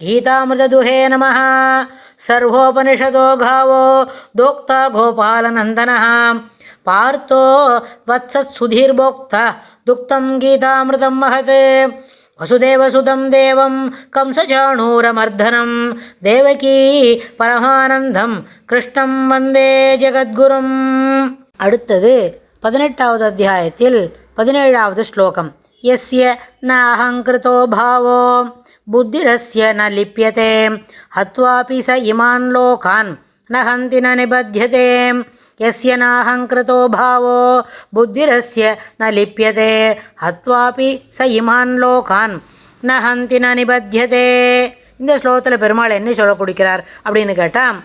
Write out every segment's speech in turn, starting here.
ಗೀತಾಮೃತದುಹೇ ನಮಃ ಸರ್ವೋಪನಿಷದೋ ಘಾವೋ ದೋಕ್ತ ಗೋಪಾಲನಂದನ ಪಾರ್ಥೋ ವತ್ಸತ್ಸುಧೀರ್ಭೋಕ್ತ ದುಕ್ತಂ ಗೀತಾಮೃತಂ ಮಹತ್ ವಸುದೇವಸುತಂ ದೇವಂ ಕಂಸಚಾಣೂರಮರ್ಧನಂ தேவகீ பரமானந்தம் கிருஷ்ணம் வந்தே ஜெகத்குரும் அடுத்தது பதினெட்டாவது அத்தியாயத்தில் பதினேழாவது ஸ்லோகம் எஸ்ய ந அகங்கிருதோ பாவோ बुद्धिरस्य न लिप्यते हत्वापि स इमान् लोकान् न हन्ति न निबध्यते यस्य नाहङ्कृतो भावो बुद्धिरस्य न लिप्यते हत्वापि स इमान् लोकान् न हन्ति न निबध्यते இந்த ஸ்லோகத்தில் பெருமாள் என்ன சொல்ல கொடுக்கிறார் அப்படின்னு கேட்டால்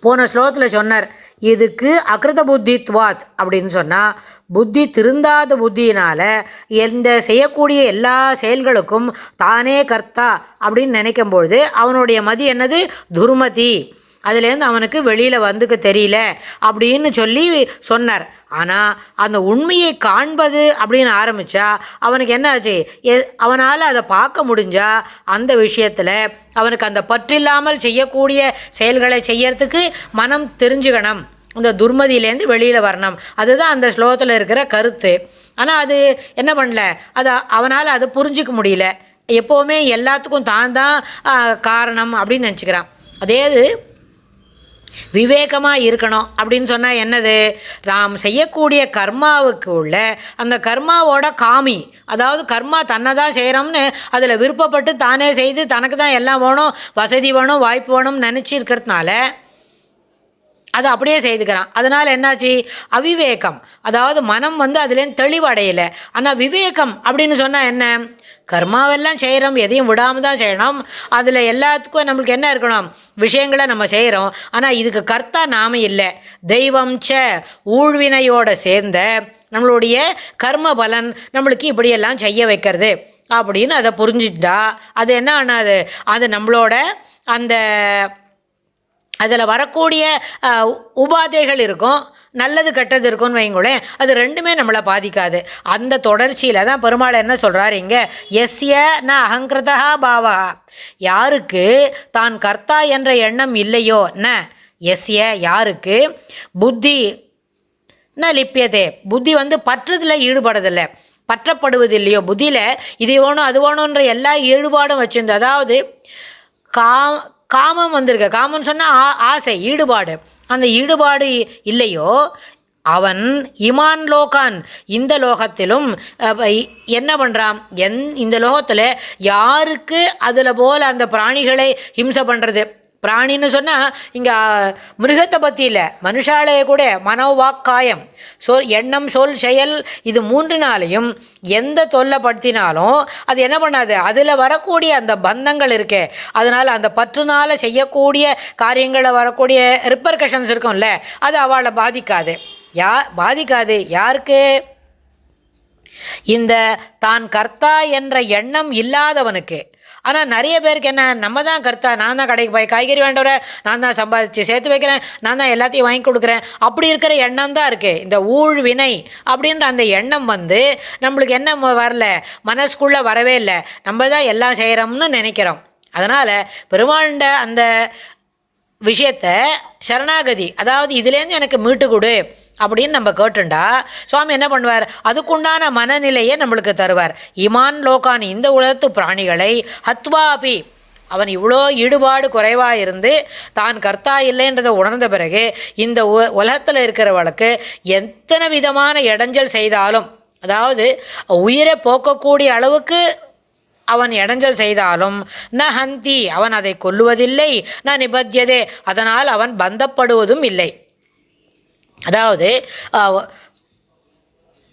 போன ஸ்லோகத்தில் சொன்னார் இதுக்கு அகிருத புத்தித்வாத் அப்படின்னு சொன்னால் புத்தி திருந்தாத புத்தியினால் எந்த செய்யக்கூடிய எல்லா செயல்களுக்கும் தானே கர்த்தா அப்படின்னு நினைக்கும் பொழுது அவனுடைய மதி என்னது? துர்மதி. அதுலேருந்து அவனுக்கு வெளியில் வந்துக்க தெரியல அப்படின்னு சொல்லி சொன்னார். ஆனால் அந்த உண்மையை காண்பது அப்படின்னு ஆரம்பித்தா அவனுக்கு என்ன ஆச்சு? எ அவனால் அதை பார்க்க முடிஞ்சா அந்த விஷயத்தில் அவனுக்கு அந்த பற்றில்லாமல் செய்யக்கூடிய செயல்களை செய்யறதுக்கு மனம் தெரிஞ்சுக்கணும். இந்த துர்மதியிலேருந்து வெளியில் வரணும். அதுதான் அந்த ஸ்லோகத்தில் இருக்கிற கருத்து. ஆனால் அது என்ன பண்ணல? அது அவனால் அதை புரிஞ்சிக்க முடியல. எப்போவுமே எல்லாத்துக்கும் தான் தான் காரணம் அப்படின்னு நினச்சிக்கிறான். அதே இது விவேகமாக இருக்கணும். அப்படின்னு சொன்னால் என்னது? நாம் செய்யக்கூடிய கர்மாவுக்கு உள்ள அந்த கர்மாவோட காமி. அதாவது கர்மா தன்னை தான் செய்கிறோம்னு அதில் விருப்பப்பட்டு தானே செய்து தனக்கு தான் எல்லாம் வேணும் வசதி வேணும் வாய்ப்பு வேணும்னு நினச்சி இருக்கிறதுனால அதை அப்படியே செய்துக்கிறான். அதனால் என்னாச்சு? அவிவேகம். அதாவது மனம் வந்து அதுலேருந்து தெளிவடையலை. ஆனால் விவேகம் அப்படின்னு சொன்னால் என்ன? கர்மாவெல்லாம் செய்கிறோம் எதையும் விடாமல் தான் செய்யணும். அதில் எல்லாத்துக்கும் நம்மளுக்கு என்ன இருக்கணும்? விஷயங்களை நம்ம செய்கிறோம் ஆனால் இதுக்கு கர்த்தா நாம இல்லை. தெய்வம் ச ஊழ்வினையோட சேர்ந்த நம்மளுடைய கர்ம பலன் நம்மளுக்கு இப்படியெல்லாம் செய்ய வைக்கிறது. அப்படின்னு அதை புரிஞ்சுட்டா அது என்ன ஆனாது? அது நம்மளோட அந்த அதில் வரக்கூடிய உபாதைகள் இருக்கும் நல்லது கெட்டது இருக்கும்னு வைங்களேன் அது ரெண்டுமே நம்மளை பாதிக்காது. அந்த தொடர்ச்சியில் தான் பெருமாள் என்ன சொல்கிறார் இங்கே? எஸ்ய ந அகங்கிருதா பாவா. யாருக்கு? தான் கர்த்தா என்ற எண்ணம் இல்லையோ? ந. எஸ்ய யாருக்கு? புத்தி. ந லிப்பியதே புத்தி வந்து பற்றுதில் ஈடுபடுறதில்லை. பற்றப்படுவதில்லையோ? புத்தியில் இது வேணும் அது வேணுன்ற எல்லா ஈடுபாடும் வச்சிருந்து அதாவது கா காமம் வந்திருக்கு. காமம்னு சொன்னால் ஆ ஆசை ஈடுபாடு. அந்த ஈடுபாடு இல்லையோ அவன் இமான் லோகான். இந்த லோகத்திலும் என்ன பண்ணுறான் என் இந்த லோகத்தில் யாருக்கு அதில் போல் அந்த பிராணிகளை ஹிம்சை பண்ணுறது பிராணின்னு சொன்னால் இங்கே மிருகத்தை பற்றி இல்லை மனுஷாலய கூட மனோவாக்காயம் சொல் எண்ணம் சொல் செயல் இது மூன்றினாலையும் எந்த தொல்லைப்படுத்தினாலும் அது என்ன பண்ணாது? அதில் வரக்கூடிய அந்த பந்தங்கள் இருக்கே அதனால் அந்த பற்றுனால் செய்யக்கூடிய காரியங்களில் வரக்கூடிய ரிப்பர்கஷன்ஸ் இருக்கும்ல அது அவளை பாதிக்காது. யா பாதிக்காது. யாருக்கு? இந்த தான் கர்த்தா என்ற எண்ணம் இல்லாதவனுக்கு. ஆனால் நிறைய பேருக்கு என்ன நம்ம தான் கர்த்தா நான் தான் கடைக்கு போய் காய்கறி வேண்டவர நான் தான் சம்பாதிச்சு சேர்த்து வைக்கிறேன் நான் தான் எல்லாத்தையும் வாங்கி கொடுக்குறேன். அப்படி இருக்கிற எண்ணம் தான் இருக்குது இந்த ஊழ் வினை அப்படின்ற அந்த எண்ணம் வந்து நம்மளுக்கு என்ன வரல மனசுக்குள்ளே வரவே இல்லை. நம்ம தான் எல்லாம் செய்கிறோம்னு நினைக்கிறோம். அதனால் பெருமாண்ட அந்த விஷயத்த சரணாகதி அதாவது இதுலேருந்து எனக்கு மீட்டு கொடு. அப்படின்னு நம்ம கேட்டுண்டா சுவாமி என்ன பண்ணுவார்? அதுக்குண்டான மனநிலையை நம்மளுக்கு தருவார். இமான் லோகான் இந்த உலகத்து பிராணிகளை ஹத்வாபி அவன் இவ்வளோ ஈடுபாடு குறைவாக இருந்து தான் கர்த்தா இல்லைன்றதை உணர்ந்த பிறகு இந்த உ உலகத்தில் இருக்கிறவளுக்கு எத்தனை விதமான இடைஞ்சல் செய்தாலும் அதாவது உயிரை போக்கக்கூடிய அளவுக்கு அவன் இடைஞ்சல் செய்தாலும் ந ஹந்தி அவன் அதை கொல்லுவதில்லை ந நிபத்தியதே அதனால் அவன் பந்தப்படுவதும் இல்லை. அதாவது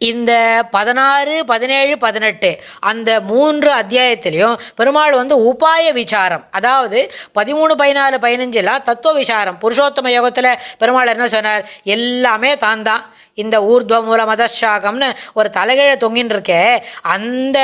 இந்த பதினாறு பதினேழு பதினெட்டு அந்த மூன்று அத்தியாயத்திலையும் பெருமாள் வந்து உபாய விசாரம் அதாவது பதிமூணு பதினாலு பதினஞ்சில் தத்துவ விசாரம் புருஷோத்தம யோகத்தில் பெருமாள் என்ன சொன்னார்? எல்லாமே தான் தான் இந்த ஊர்துவ மூல மதசாகம்னு ஒரு தலைகீழ தொங்கின்னு இருக்கே அந்த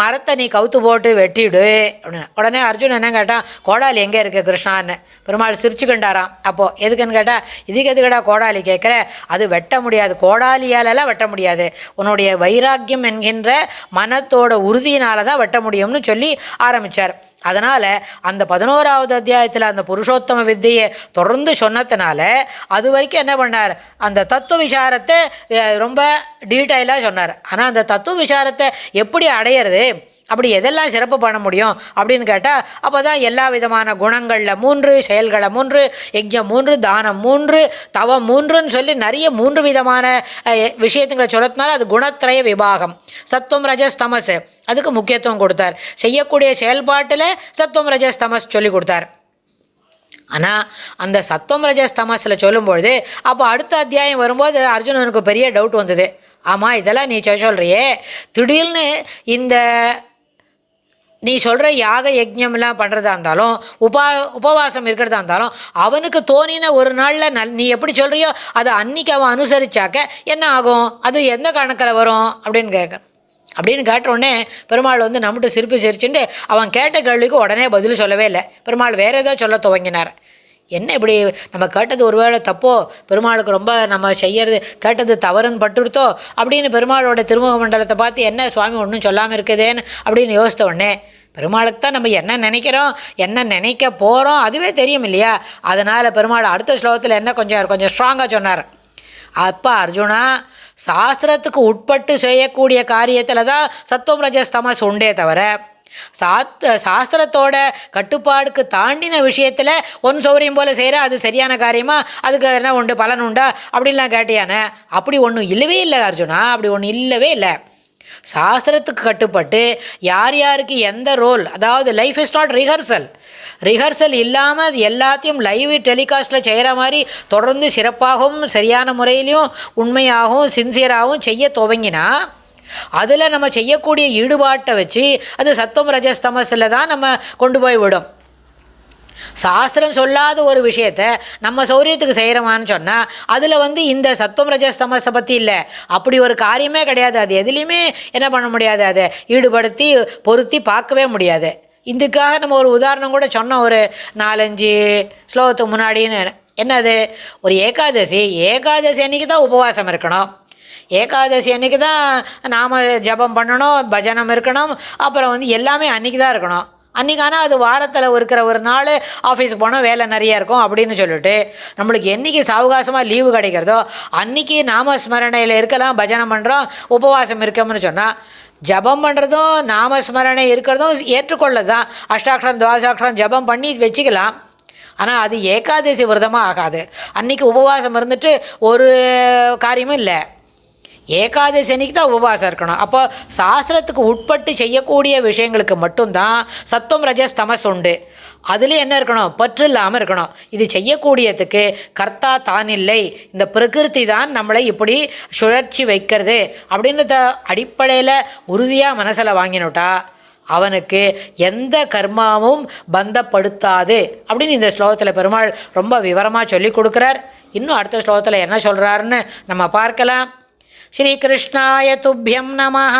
மரத்தை நீ கவுத்து போட்டு வெட்டிடு அப்படின்னு. உடனே அர்ஜுன் என்ன கேட்டான் கோடாலி எங்கே இருக்கு கிருஷ்ணான்னு. பெருமாள் சிரிச்சுக்கிண்டாராம். அப்போது எதுக்குன்னு கேட்டால் இதுக்கு எதுக்கடா கோடாலி கேட்குற? அது வெட்ட முடியாது. கோடாலியாலெல்லாம் வெட்ட முடியாது. உன்னுடைய வைராக்கியம் என்கின்ற மனத்தோட உறுதியினால தான் வெட்ட முடியும்னு சொல்லி ஆரம்பித்தார் அதனால் அந்த பதினோராவது அத்தியாயத்தில் அந்த புருஷோத்தம வித்தையை தொடர்ந்து சொன்னதுனால அது வரைக்கும் என்ன பண்ணார்? அந்த தத்துவ விசாரத்தை ரொம்ப டீட்டெயிலாக சொன்னார். ஆனால் அந்த தத்துவ விசாரத்தை எப்படி அடையிறது? அப்படி எதெல்லாம் சிறப்பு பண்ண முடியும் அப்படின்னு கேட்டால் அப்போ தான் எல்லா விதமான குணங்களில் மூன்று செயல்களை மூன்று யஜ்யம் மூன்று தானம் மூன்று தவம் மூன்றுன்னு சொல்லி நிறைய மூன்று விதமான விஷயத்துங்களை சொல்லத்தினால அது குணத்திரய விபாகம். சத்துவம் ரஜஸ் தமஸ் அதுக்கு முக்கியத்துவம் கொடுத்தார். செய்யக்கூடிய செயல்பாட்டில் சத்துவம் ரஜஸ் தமஸ் சொல்லி கொடுத்தார். ஆனால் அந்த சத்துவம் ரஜஸ் தமஸில் சொல்லும்பொழுது அப்போ அடுத்த அத்தியாயம் வரும்போது அர்ஜுனனுக்கு பெரிய டவுட் வந்தது. ஆமாம் இதெல்லாம் நீ சொல்கிறியே திடீர்னு இந்த நீ சொல்கிற யாக யஜ்யம்லாம் பண்ணுறதா இருந்தாலும் உபா உபவாசம் இருக்கிறதா இருந்தாலும் அவனுக்கு தோணின ஒரு நாளில் நல் நீ எப்படி சொல்கிறியோ அதை அன்னைக்கு அவன் அனுசரித்தாக்க என்ன ஆகும்? அது எந்த கணக்கில் வரும்? அப்படின்னு கேட்க அப்படின்னு கேட்டவுடனே பெருமாள் வந்து நம்மகிட்ட சிரிப்பு சிரிச்சுட்டு அவன் கேட்ட கேள்விக்கு உடனே பதில் சொல்லவே இல்லை. பெருமாள் வேறு ஏதோ சொல்ல துவங்கினார். என்ன இப்படி நம்ம கேட்டது ஒருவேளை தப்போ? பெருமாளுக்கு ரொம்ப நம்ம செய்யறது கேட்டது தவறுன்னு பட்டுடுத்தோ? அப்படின்னு பெருமாளோட திருமுக மண்டலத்தை பார்த்து என்ன சுவாமி ஒன்றும் சொல்லாமல் இருக்குதேன்னு? அப்படின்னு யோசித்த உடனே பெருமாளுக்கு தான் நம்ம என்ன நினைக்கிறோம் என்ன நினைக்க போகிறோம் அதுவே தெரியும் இல்லையா அதனால் பெருமாள் அடுத்த ஸ்லோகத்தில் என்ன கொஞ்சம் கொஞ்சம் ஸ்ட்ராங்காக சொன்னார். அப்போ அர்ஜுனா சாஸ்திரத்துக்கு உட்பட்டு செய்யக்கூடிய காரியத்தில் தான் சத்துவம் ரஜஸ் தமஸ் உண்டே தவிர சாத் சாஸ்திரத்தோட கட்டுப்பாடுக்கு தாண்டின விஷயத்தில் ஒன் சௌரியம் போல் செய்கிற அது சரியான காரியமா? அதுக்கு என்ன உண்டு? பலன் உண்டா? அப்படின்லாம் கேட்டியானே? அப்படி ஒன்றும் இல்லவே இல்லை அர்ஜுனா. அப்படி ஒன்றும் இல்லவே இல்லை. சாஸ்திரத்துக்கு கட்டுப்பட்டு யார் யாருக்கு எந்த ரோல் அதாவது life is not rehearsal rehearsal இல்லாமல் அது எல்லாத்தையும் லைவ் டெலிகாஸ்ட்டில் செய்கிற மாதிரி தொடர்ந்து சிறப்பாகவும் சரியான முறையிலையும் உண்மையாகவும் சின்சியராகவும் செய்ய துவங்கினா அதில் நம்ம செய்யக்கூடிய ஈடுபாட்டை வச்சு அது சத்தம் ரஜஸ்தமஸில் தான் நம்ம கொண்டு போய் விடும். சாஸ்திரம் சொல்லாத ஒரு விஷயத்த நம்ம சௌரியத்துக்கு செய்கிறோமான்னு சொன்னால் அதில் வந்து இந்த சத்துவம் ரஜஸ்தமஸை பற்றி இல்லை. அப்படி ஒரு காரியமே கிடையாது. அது எதுலேயுமே என்ன பண்ண முடியாது. அதை ஈடுபடுத்தி பொருத்தி பார்க்கவே முடியாது. இதுக்காக நம்ம ஒரு உதாரணம் கூட சொன்னோம். ஒரு நாலஞ்சு ஸ்லோகத்துக்கு முன்னாடின்னு. என்னது? ஒரு ஏகாதசி. ஏகாதசி அன்னைக்கு தான் உபவாசம் இருக்கணும். ஏகாதசி அன்னைக்கு தான் நாம ஜபம் பண்ணணும் பஜனம் இருக்கணும். அப்புறம் வந்து எல்லாமே அன்னைக்கு தான் இருக்கணும். அன்றைக்கான ஆனால் அது வாரத்தில் இருக்கிற ஒரு நாள் ஆஃபீஸுக்கு போனால் வேலை நிறையா இருக்கும் அப்படின்னு சொல்லிட்டு நம்மளுக்கு என்றைக்கு சாவகாசமாக லீவு கிடைக்கிறதோ அன்றைக்கி நாம ஸ்மரணையில் இருக்கலாம் பஜனை பண்ணுறோம் உபவாசம் இருக்கோம்னு சொன்னால் ஜபம் பண்ணுறதும் நாமஸ்மரணை இருக்கிறதும் ஏற்றுக்கொள்ளது தான். அஷ்டாட்சரம் துவாசாட்சரம் ஜபம் பண்ணி வச்சுக்கலாம். ஆனால் அது ஏகாதசி விரதமாக ஆகாது. அன்றைக்கி உபவாசம் இருந்துட்டு ஒரு காரியமும் இல்லை. ஏகாதசனிக்கு தான் உபவாசம் இருக்கணும். அப்போ சாஸ்திரத்துக்கு உட்பட்டு செய்யக்கூடிய விஷயங்களுக்கு மட்டும்தான் சத்துவம் ரஜஸ் தமஸ் உண்டு. அதுலேயும் என்ன இருக்கணும்? பற்று இல்லாமல் இருக்கணும். இது செய்யக்கூடியதுக்கு கர்த்தா தான் இல்லை. இந்த பிரகிருதி தான் நம்மளை இப்படி சுழற்சி வைக்கிறது அப்படின்றத அடிப்படையில் உறுதியாக மனசில் வாங்கினுட்டா அவனுக்கு எந்த கர்மாவும் பந்தப்படுத்தாது அப்படின்னு இந்த ஸ்லோகத்தில் பெருமாள் ரொம்ப விவரமாக சொல்லி கொடுக்குறார். இன்னும் அடுத்த ஸ்லோகத்தில் என்ன சொல்கிறாருன்னு நம்ம பார்க்கலாம். श्रीकृष्णाय तुभ्यं नमः